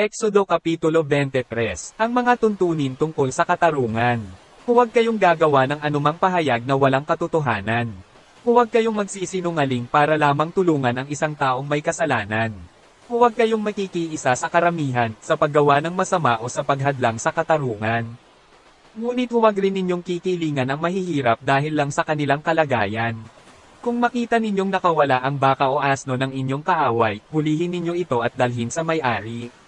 Exodo Kapitulo 23 Ang mga tuntunin tungkol sa katarungan. Huwag kayong gagawa ng anumang pahayag na walang katotohanan. Huwag kayong magsisinungaling para lamang tulungan ang isang taong may kasalanan. Huwag kayong makikiisa sa karamihan sa paggawa ng masama o sa paghadlang sa katarungan. Ngunit huwag rin ninyong kikilingan ang mahihirap dahil lang sa kanilang kalagayan. Kung makita ninyong nakawala ang baka o asno ng inyong kaaway, hulihin ninyo ito at dalhin sa may-ari.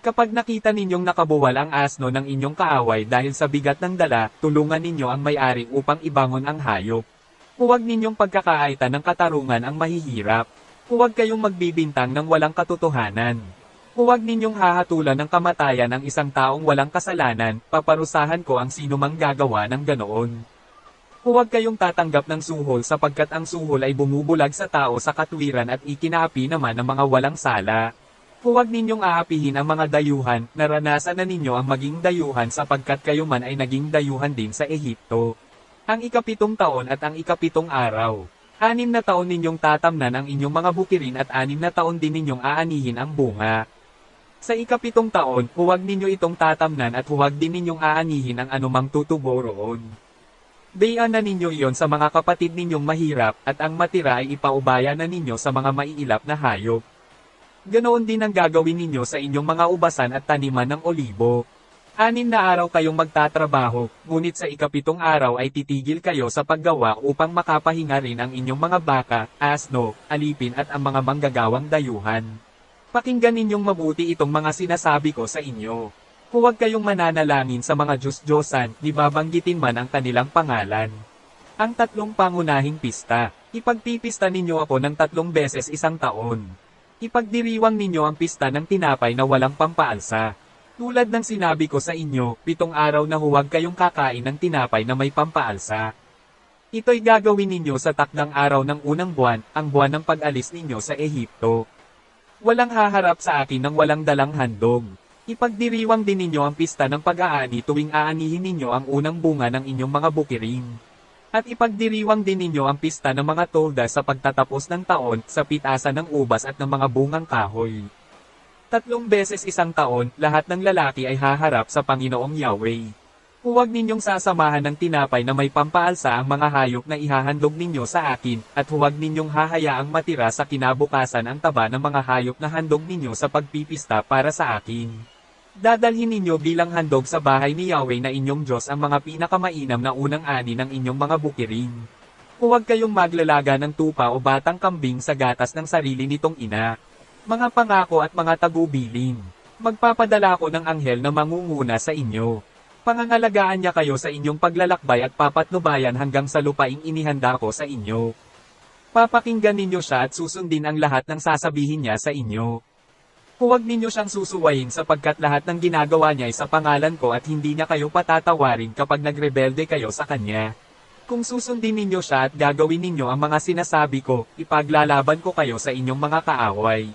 Kapag nakita ninyong nakabuwal ang asno ng inyong kaaway dahil sa bigat ng dala, tulungan ninyo ang may-ari upang ibangon ang hayop. Huwag ninyong pagkakaaitan ng katarungan ang mahihirap. Huwag kayong magbibintang ng walang katotohanan. Huwag ninyong hahatulan ng kamatayan ang isang taong walang kasalanan, paparusahan ko ang sino mang gagawa ng ganoon. Huwag kayong tatanggap ng suhol sapagkat ang suhol ay bumubulag sa tao sa katwiran at ikinaapi naman ng mga walang sala. Huwag ninyong aapihin ang mga dayuhan, naranasan na ninyo ang maging dayuhan sapagkat kayo man ay naging dayuhan din sa Ehipto. Ang ikapitong taon at ang ikapitong araw. Anim na taon ninyong tatamnan ang inyong mga bukirin at anim na taon din ninyong aanihin ang bunga. Sa ikapitong taon, huwag ninyo itong tatamnan at huwag din ninyong aanihin ang anumang tutubo roon. Bayan na ninyo iyon sa mga kapatid ninyong mahirap at ang matira ay ipaubaya na ninyo sa mga maiilap na hayop. Ganoon din ang gagawin ninyo sa inyong mga ubasan at taniman ng olibo. Anim na araw kayong magtatrabaho, ngunit sa ikapitong araw ay titigil kayo sa paggawa upang makapahinga rin ang inyong mga baka, asno, alipin at ang mga manggagawang dayuhan. Pakinggan ninyong mabuti itong mga sinasabi ko sa inyo. Huwag kayong mananalangin sa mga Diyos-Diyosan, di babanggitin man ang kanilang pangalan. Ang tatlong pangunahing pista, ipagpipista ninyo ako ng tatlong beses isang taon. Ipagdiriwang ninyo ang pista ng tinapay na walang pampaalsa. Tulad ng sinabi ko sa inyo, pitong araw na huwag kayong kakain ng tinapay na may pampaalsa. Ito'y gagawin ninyo sa takdang araw ng unang buwan, ang buwan ng pag-alis ninyo sa Ehipto. Walang haharap sa akin ng walang dalang handog. Ipagdiriwang din ninyo ang pista ng pag-aani tuwing aanihin ninyo ang unang bunga ng inyong mga bukiring. At ipagdiriwang din ninyo ang pista ng mga tolda sa pagtatapos ng taon sa pitasan ng ubas at ng mga bungang kahoy. Tatlong beses isang taon, lahat ng lalaki ay haharap sa Panginoong Yahweh. Huwag ninyong sasamahan ng tinapay na may pampaalsa ang mga hayop na ihahandog ninyo sa akin, at huwag ninyong hahayaang matira sa kinabukasan ang taba ng mga hayop na handog ninyo sa pagpipista para sa akin. Dadalhin ninyo bilang handog sa bahay ni Yahweh na inyong Diyos ang mga pinakamainam na unang ani ng inyong mga bukiring. Huwag kayong maglalaga ng tupa o batang kambing sa gatas ng sarili nitong ina. Mga pangako at mga tagubilin. Magpapadala ko ng anghel na mangunguna sa inyo. Pangangalagaan niya kayo sa inyong paglalakbay at papatnubayan hanggang sa lupaing inihanda ko sa inyo. Papakinggan ninyo siya at susundin ang lahat ng sasabihin niya sa inyo. Huwag ninyo siyang susuwayin sapagkat lahat ng ginagawa niya ay sa pangalan ko at hindi niya kayo patatawarin kapag nagrebelde kayo sa kanya. Kung susundin ninyo siya at gagawin ninyo ang mga sinasabi ko, ipaglalaban ko kayo sa inyong mga kaaway.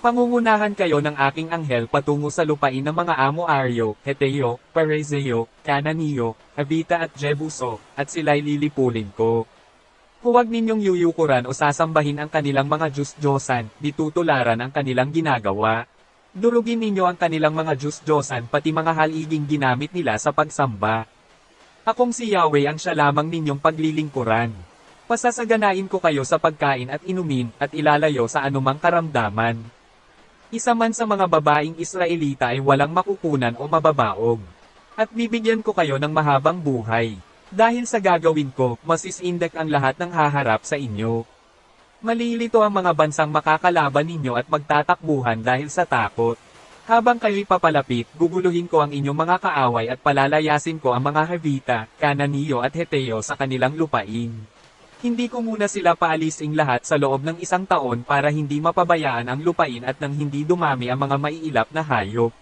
Pangungunahan kayo ng aking anghel patungo sa lupain ng mga Amo-Aryo, Heteo, Perezeo, Cananio, Habita at Jebuso, at sila'y lilipulin ko. Huwag ninyong yuyukuran o sasambahin ang kanilang mga Diyos-Diyosan, ditutularan ang kanilang ginagawa. Durugin ninyo ang kanilang mga Diyos-Diyosan pati mga haliging ginamit nila sa pagsamba. Akong si Yahweh ang siya lamang ninyong paglilingkuran. Pasasaganain ko kayo sa pagkain at inumin at ilalayo sa anumang karamdaman. Isa man sa mga babaeng Israelita ay walang makukunan o mababaog. At bibigyan ko kayo ng mahabang buhay. Dahil sa gagawin ko, masisindak ang lahat ng haharap sa inyo. Malilito ang mga bansang makakalaban ninyo at magtatakbuhan dahil sa takot. Habang kayo'y papalapit, guguluhin ko ang inyong mga kaaway at palalayasin ko ang mga Havita, Kananiyo at Heteo sa kanilang lupain. Hindi ko muna sila paalising lahat sa loob ng isang taon para hindi mapabayaan ang lupain at nang hindi dumami ang mga maiilap na hayop.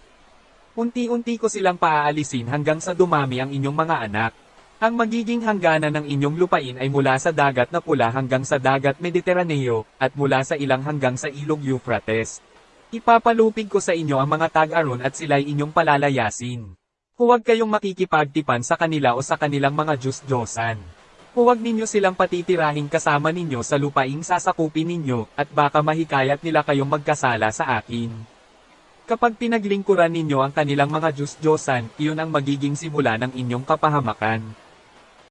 Unti-unti ko silang paaalisin hanggang sa dumami ang inyong mga anak. Ang magiging hangganan ng inyong lupain ay mula sa dagat na pula hanggang sa dagat Mediteraneo, at mula sa ilang hanggang sa ilog Euphrates. Ipapalupig ko sa inyo ang mga tag-aron at sila'y inyong palalayasin. Huwag kayong makikipagtipan sa kanila o sa kanilang mga Diyos-Diyosan. Huwag ninyo silang patitirahin kasama ninyo sa lupaing sasakupin ninyo, at baka mahikayat nila kayong magkasala sa akin. Kapag pinaglingkuran ninyo ang kanilang mga Diyos-Diyosan, iyon ang magiging simula ng inyong kapahamakan.